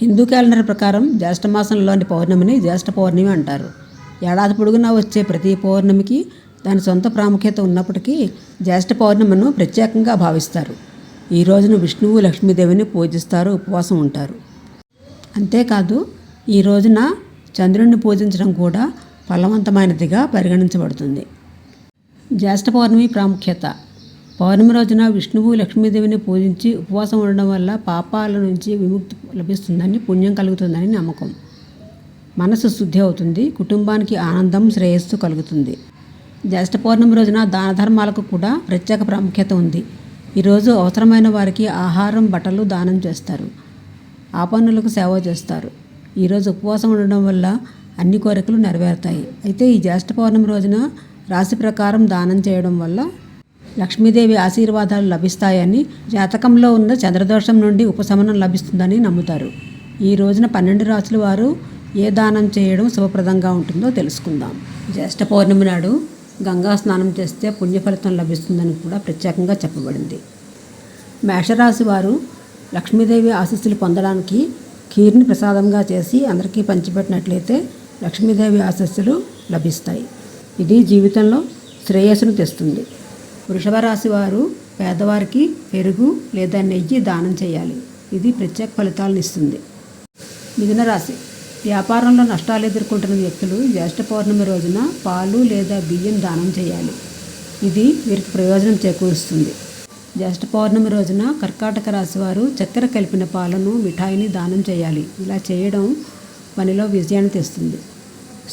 Hindu calendar ప్రకారం జ్యేష్ఠమాసంలోని పౌర్ణమిని జ్యేష్ఠ పౌర్ణమి అంటారు. ఏడాది పొడుగునా వచ్చే ప్రతి పౌర్ణమికి దాని సొంత ప్రాముఖ్యత ఉన్నప్పటికీ జ్యేష్ఠ పౌర్ణమిను ప్రత్యేకంగా భావిస్తారు. ఈ రోజున విష్ణువు లక్ష్మీదేవిని పూజిస్తారు ఉపవాసం ఉంటారు. అంతేకాదు ఈ రోజున చంద్రుడిని పూజించడం కూడా ఫలవంతమైనదిగా పరిగణించబడుతుంది. జ్యేష్ఠ పౌర్ణమి ప్రాముఖ్యత పౌర్ణమి రోజున విష్ణువు లక్ష్మీదేవిని పూజించి ఉపవాసం ఉండడం వల్ల పాపాల నుంచి విముక్తి లభిస్తుందని పుణ్యం కలుగుతుందని నమ్మకం. మనసు శుద్ధి అవుతుంది కుటుంబానికి ఆనందం శ్రేయస్సు కలుగుతుంది. జ్యేష్ఠ పౌర్ణమి రోజున దాన ధర్మాలకు కూడా ప్రత్యేక ప్రాముఖ్యత ఉంది. ఈరోజు అవసరమైన వారికి ఆహారం బట్టలు దానం చేస్తారు. ఆపన్నులకు సేవ చేస్తారు. ఈరోజు ఉపవాసం ఉండడం వల్ల అన్ని కోరికలు నెరవేరుతాయి. అయితే ఈ జ్యేష్ఠ పౌర్ణమి రోజున రాశి ప్రకారం దానం చేయడం వల్ల లక్ష్మీదేవి ఆశీర్వాదాలు లభిస్తాయని జాతకంలో ఉన్న చంద్రదోషం నుండి ఉపశమనం లభిస్తుందని నమ్ముతారు. ఈ రోజున పన్నెండు రాసుల వారు ఏ దానం చేయడం శుభప్రదంగా ఉంటుందో తెలుసుకుందాం. జ్యేష్ఠ పౌర్ణమి నాడు గంగా స్నానం చేస్తే పుణ్యఫలితం లభిస్తుందని కూడా ప్రత్యేకంగా చెప్పబడింది. మేషరాశి వారు లక్ష్మీదేవి ఆశీస్సులు పొందడానికి ఖీర్ని ప్రసాదంగా చేసి అందరికీ పంచిపెట్టినట్లయితే లక్ష్మీదేవి ఆశస్సులు లభిస్తాయి. ఇది జీవితంలో శ్రేయస్సును తెస్తుంది. వృషభ రాశి వారు పేదవారికి పెరుగు లేదా నెయ్యి దానం చేయాలి. ఇది ప్రత్యేక ఫలితాలను ఇస్తుంది. మిథున రాశి. వ్యాపారంలో నష్టాలు ఎదుర్కొంటున్న వ్యక్తులు జ్యేష్ఠ పౌర్ణమి రోజున పాలు లేదా బియ్యం దానం చేయాలి. ఇది వీరికి ప్రయోజనం చేకూరుస్తుంది. జ్యేష్ఠ పౌర్ణమి రోజున కర్కాటక రాశి వారు చక్కెర కలిపిన పాలను మిఠాయిని దానం చేయాలి. ఇలా చేయడం పనిలో విజయాన్ని తెస్తుంది.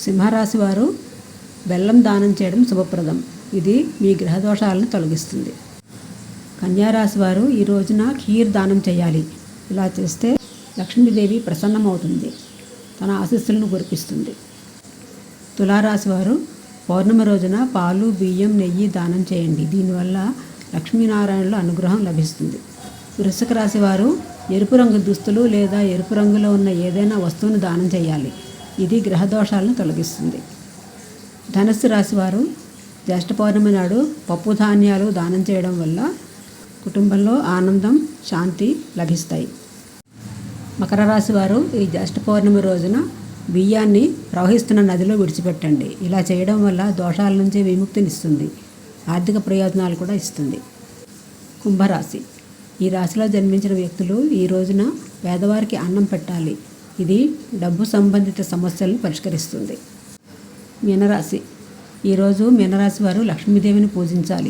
సింహరాశి వారు బెల్లం దానం చేయడం శుభప్రదం. ఇది మీ గ్రహదోషాలను తొలగిస్తుంది. కన్యారాశి వారు ఈ రోజున ఖీర్ దానం చేయాలి. ఇలా చేస్తే లక్ష్మీదేవి ప్రసన్నమవుతుంది. తన ఆశీస్సులను కురిపిస్తుంది. తులారాశి వారు పౌర్ణమి రోజున పాలు బియ్యం నెయ్యి దానం చేయండి. దీనివల్ల లక్ష్మీనారాయణుల అనుగ్రహం లభిస్తుంది. వృషక రాశి వారు ఎరుపు రంగు దుస్తులు లేదా ఎరుపు రంగులో ఉన్న ఏదైనా వస్తువును దానం చేయాలి. ఇది గ్రహదోషాలను తొలగిస్తుంది. ధనస్సు రాశి వారు జ్యేష్ఠ పౌర్ణమి నాడు పప్పు ధాన్యాలు దానం చేయడం వల్ల కుటుంబంలో ఆనందం శాంతి లభిస్తాయి. మకర రాశి వారు ఈ జ్యేష్ఠ పౌర్ణమి రోజున బియ్యాన్ని ప్రవహిస్తున్న నదిలో విడిచిపెట్టండి. ఇలా చేయడం వల్ల దోషాల నుంచి విముక్తినిస్తుంది ఆర్థిక ప్రయోజనాలు కూడా ఇస్తుంది. కుంభరాశి. ఈ రాశిలో జన్మించిన వ్యక్తులు ఈ రోజున పేదవారికి అన్నం పెట్టాలి. ఇది డబ్బు సంబంధిత సమస్యలను పరిష్కరిస్తుంది. మీనరాశి. ఈరోజు మీనరాశి వారు లక్ష్మీదేవిని పూజించాలి.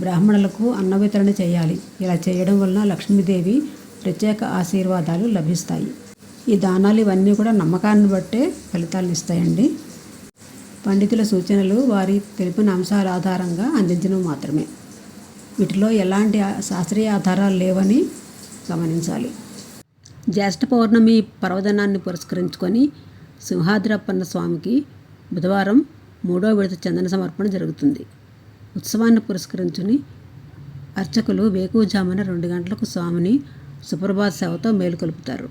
బ్రాహ్మణులకు అన్న వితరణ చేయాలి. ఇలా చేయడం వలన లక్ష్మీదేవి ప్రత్యేక ఆశీర్వాదాలు లభిస్తాయి. ఈ దానాలు ఇవన్నీ కూడా నమ్మకాన్ని బట్టే ఫలితాలను ఇస్తాయండి. పండితుల సూచనలు వారి తెలిపిన అంశాల ఆధారంగా అందించడం మాత్రమే. వీటిలో ఎలాంటి శాస్త్రీయ ఆధారాలు లేవని గమనించాలి. జ్యేష్ఠ పౌర్ణమి పర్వదనాన్ని పురస్కరించుకొని సింహాద్రప్పన్న స్వామికి బుధవారం మూడో విడత చందన సమర్పణ జరుగుతుంది. ఉత్సవాన్ని పురస్కరించుని అర్చకులు వేకువజామున రెండు గంటలకు స్వామిని సుప్రభాత సేవతో మేలుకొలుపుతారు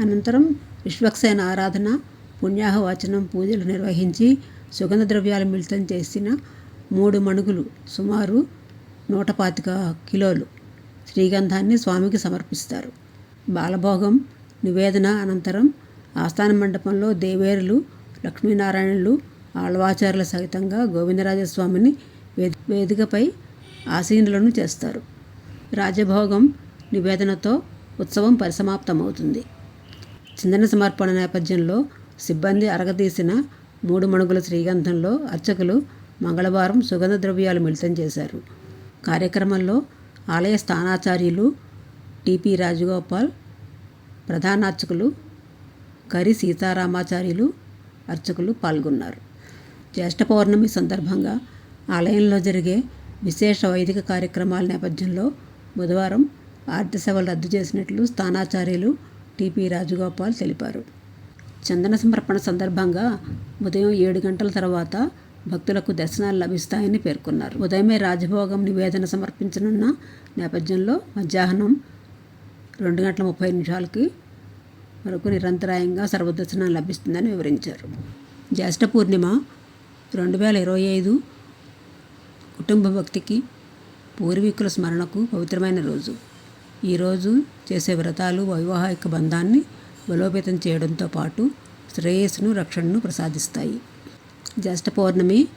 అనంతరం విశ్వక్సేన ఆరాధన పుణ్యాహవాచనం పూజలు నిర్వహించి సుగంధ ద్రవ్యాలు మిళితం చేసిన మూడు మణుగులు సుమారు నూట పాతిక కిలోలు శ్రీగంధాన్ని స్వామికి సమర్పిస్తారు. బాలభోగం నివేదన అనంతరం ఆస్థాన మండపంలో దేవేరులు లక్ష్మీనారాయణులు ఆళ్వాచార్యుల సహితంగా గోవిందరాజస్వామిని వేది వేదికపై ఆసీనులను చేస్తారు. రాజభోగం నివేదనతో ఉత్సవం పరిసమాప్తమవుతుంది. చందన సమర్పణ నేపథ్యంలో సిబ్బంది అరగదీసిన మూడు మణుగుల శ్రీగంధంలో అర్చకులు మంగళవారం సుగంధ ద్రవ్యాలు మిళితం చేశారు. కార్యక్రమంలో ఆలయ స్థానాచార్యులు టిపి రాజగోపాల్ ప్రధానార్చకులు కరి సీతారామాచార్యులు అర్చకులు పాల్గొన్నారు. జ్యేష్ఠ పౌర్ణమి సందర్భంగా ఆలయంలో జరిగే విశేష వైదిక కార్యక్రమాల నేపథ్యంలో బుధవారం ఆర్థిక సేవలు రద్దు చేసినట్లు స్థానాచార్యులు టిపి రాజగోపాల్ తెలిపారు. చందన సమర్పణ సందర్భంగా ఉదయం ఏడు గంటల తర్వాత భక్తులకు దర్శనాలు లభిస్తాయని పేర్కొన్నారు. ఉదయమే రాజభోగం నివేదన సమర్పించనున్న నేపథ్యంలో మధ్యాహ్నం రెండు గంటల ముప్పై నిమిషాలకి వరకు నిరంతరాయంగా సర్వదర్శనం లభిస్తుందని వివరించారు. జ్యేష్ఠ పూర్ణిమ రెండు వేల ఇరవై ఐదు కుటుంబ భక్తికి పూర్వీకుల స్మరణకు పవిత్రమైన రోజు. ఈరోజు చేసే వ్రతాలు వైవాహిక బంధాన్ని బలోపేతం చేయడంతో పాటు శ్రేయస్సును రక్షణను ప్రసాదిస్తాయి. జ్యేష్ఠ పౌర్ణమి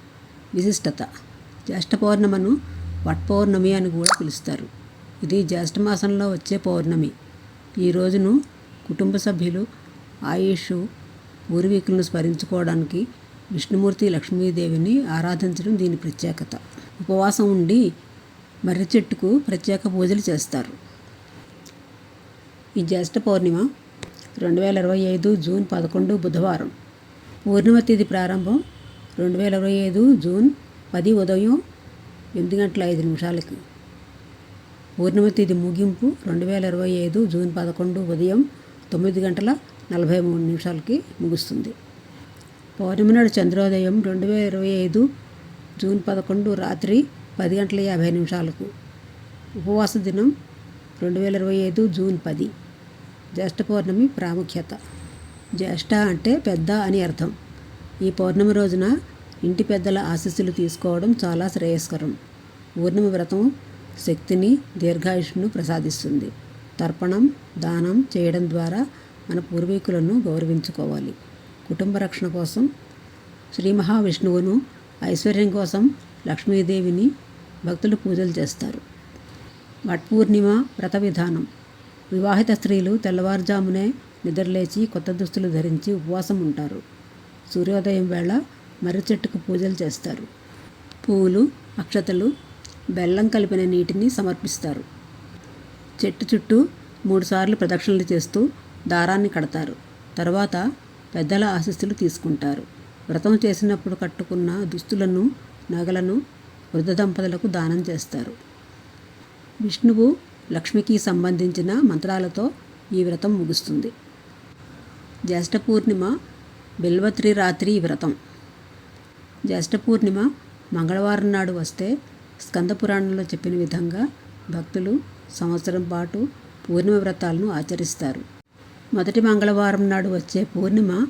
విశిష్టత. జ్యేష్ఠ పౌర్ణమను వట్పౌర్ణమి అని కూడా పిలుస్తారు. ఇది జ్యేష్ఠ మాసంలో వచ్చే పౌర్ణమి. ఈ రోజును కుటుంబ సభ్యులు ఆయుష్ పూర్వీకులను స్మరించుకోవడానికి విష్ణుమూర్తి లక్ష్మీదేవిని ఆరాధించడం దీని ప్రత్యేకత. ఉపవాసం ఉండి మర్రి చెట్టుకు ప్రత్యేక పూజలు చేస్తారు. ఈ జ్యేష్ఠ పౌర్ణిమ రెండు వేల ఇరవై ఐదు జూన్ పదకొండు బుధవారం. పూర్ణిమ తేదీ ప్రారంభం రెండు వేల ఇరవై ఐదు జూన్ పది ఉదయం ఎనిమిది గంటల ఐదు నిమిషాలకి. పూర్ణిమ తేదీ ముగింపు రెండు వేల ఇరవై ఐదు జూన్ పదకొండు ఉదయం తొమ్మిది గంటల నలభై మూడు నిమిషాలకి ముగుస్తుంది. పౌర్ణమి నాడు చంద్రోదయం రెండు వేల ఇరవై ఐదు జూన్ పదకొండు రాత్రి పది గంటల యాభై నిమిషాలకు. ఉపవాస దినం రెండు వేల ఇరవై ఐదు జూన్ పది. జ్యేష్ఠ పౌర్ణమి ప్రాముఖ్యత. జ్యేష్ఠ అంటే పెద్ద అని అర్థం. ఈ పౌర్ణమి రోజున ఇంటి పెద్దల ఆశీస్సులు తీసుకోవడం చాలా శ్రేయస్కరం. పూర్ణిమ వ్రతం శక్తిని దీర్ఘాయుష్ను ప్రసాదిస్తుంది. తర్పణం దానం చేయడం ద్వారా మన పూర్వీకులను గౌరవించుకోవాలి. కుటుంబ రక్షణ కోసం శ్రీ మహావిష్ణువును ఐశ్వర్యం కోసం లక్ష్మీదేవిని భక్తులు పూజలు చేస్తారు. వట్పూర్ణిమ వ్రత విధానం. వివాహిత స్త్రీలు తెల్లవారుజామునే నిద్రలేచి కొత్త దుస్తులు ధరించి ఉపవాసం ఉంటారు. సూర్యోదయం వేళ మర్రి చెట్టుకు పూజలు చేస్తారు. పూలు అక్షతలు బెల్లం కలిపిన నీటిని సమర్పిస్తారు. చెట్టు చుట్టూ మూడుసార్లు ప్రదక్షిణలు చేస్తూ దారాన్ని కడతారు. తర్వాత పెద్దల ఆశీస్సులు తీసుకుంటారు. వ్రతం చేసినప్పుడు కట్టుకున్న దుస్తులను నగలను వృద్ధ దంపతులకు దానం చేస్తారు. విష్ణువు లక్ష్మికి సంబంధించిన మంత్రాలతో ఈ వ్రతం ముగుస్తుంది. జ్యేష్ఠ పూర్ణిమ బిల్వత్రి రాత్రి వ్రతం. జ్యేష్ఠ పూర్ణిమ మంగళవారం నాడు వస్తే స్కంద పురాణంలో చెప్పిన విధంగా భక్తులు సంవత్సరం పాటు పూర్ణిమ వ్రతాలను ఆచరిస్తారు. మొదటి మంగళవారం నాడు వచ్చే పూర్ణిమ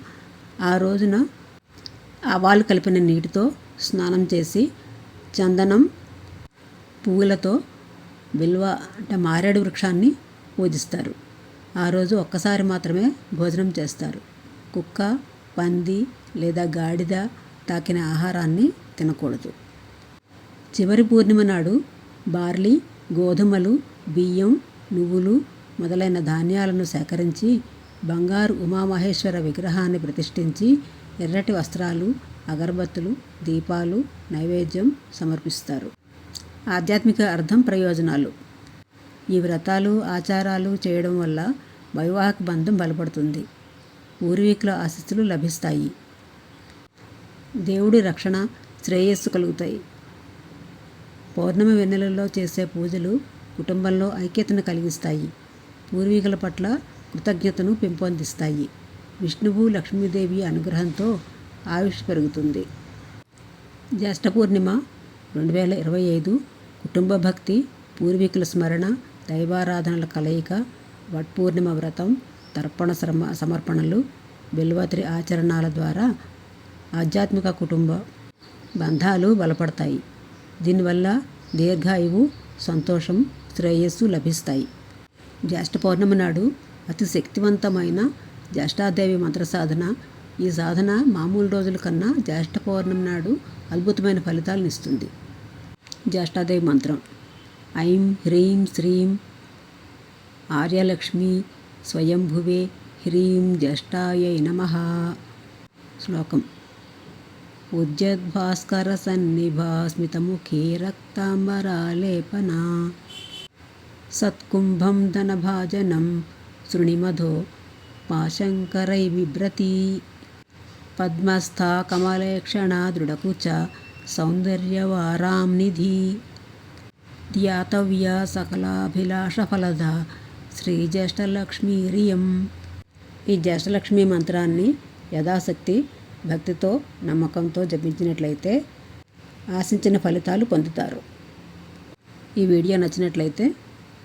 ఆ రోజున ఆవాలు కలిపిన నీటితో స్నానం చేసి చందనం పువ్వులతో బిల్వ అంటే మారేడు వృక్షాన్ని పూజిస్తారు. ఆ రోజు ఒక్కసారి మాత్రమే భోజనం చేస్తారు. కుక్క పంది లేదా గాడిద తాకిన ఆహారాన్ని తినకూడదు. చివరి పూర్ణిమ నాడు బార్లీ గోధుమలు బియ్యం నువ్వులు మొదలైన ధాన్యాలను సేకరించి బంగారు ఉమామహేశ్వర విగ్రహాన్ని ప్రతిష్ఠించి ఎర్రటి వస్త్రాలు అగరబత్తులు దీపాలు నైవేద్యం సమర్పిస్తారు. ఆధ్యాత్మిక అర్థం ప్రయోజనాలు. ఈ వ్రతాలు ఆచారాలు చేయడం వల్ల వైవాహిక బంధం బలపడుతుంది. పూర్వీకుల ఆశస్సులు లభిస్తాయి. దేవుడి రక్షణ శ్రేయస్సు కలుగుతాయి. పౌర్ణమి వెన్నెలలో చేసే పూజలు కుటుంబంలో ఐక్యతను కలిగిస్తాయి. పూర్వీకుల పట్ల కృతజ్ఞతను పెంపొందిస్తాయి. విష్ణువు లక్ష్మీదేవి అనుగ్రహంతో ఆయుష్ పెరుగుతుంది. జ్యేష్ఠ పూర్ణిమ రెండు వేల ఇరవై ఐదు కుటుంబ భక్తి పూర్వీకుల స్మరణ దైవారాధనల కలయిక వట్పూర్ణిమ వ్రతం తర్పణ శ్రమ సమర్పణలు బిల్వత్రి ఆచరణాల ద్వారా ఆధ్యాత్మిక కుటుంబ బంధాలు బలపడతాయి. దీనివల్ల దీర్ఘాయువు సంతోషం శ్రేయస్సు లభిస్తాయి. జ్యేష్ఠ పౌర్ణమి నాడు అతి శక్తివంతమైన జ్యేష్ఠాదేవి మంత్ర సాధన. ఈ సాధన మామూలు రోజుల కన్నా జ్యేష్ఠ పౌర్ణమి నాడు అద్భుతమైన ఫలితాలను ఇస్తుంది. జ్యేష్ఠాదేవి మంత్రం. ఐం హ్రీం శ్రీం ఆర్యలక్ష్మి స్వయంభువే హ్రీం జ్యేష్ఠాయ నమ. శ్లోకం. ఉజ్జద్భాస్కర సన్నిభాస్మితముఖే రక్తాంబరాలేపనా. సత్కుంభం ధనభాజనం శృణిమధో పాశంకరై బిభ్రతి పద్మస్థా కమలేక్షణా దృఢకుచ సౌందర్యవారాం నిధి ధ్యాతవ్య సకలాభిలాషఫలద శ్రీజ్యేష్ఠలక్ష్మీరియం ఈ జ్యేష్ఠలక్ష్మి మంత్రాన్ని యథాశక్తి భక్తితో నమ్మకంతో జపించినట్లయితే ఆశించిన ఫలితాలు పొందుతారు. ఈ వీడియో నచ్చినట్లయితే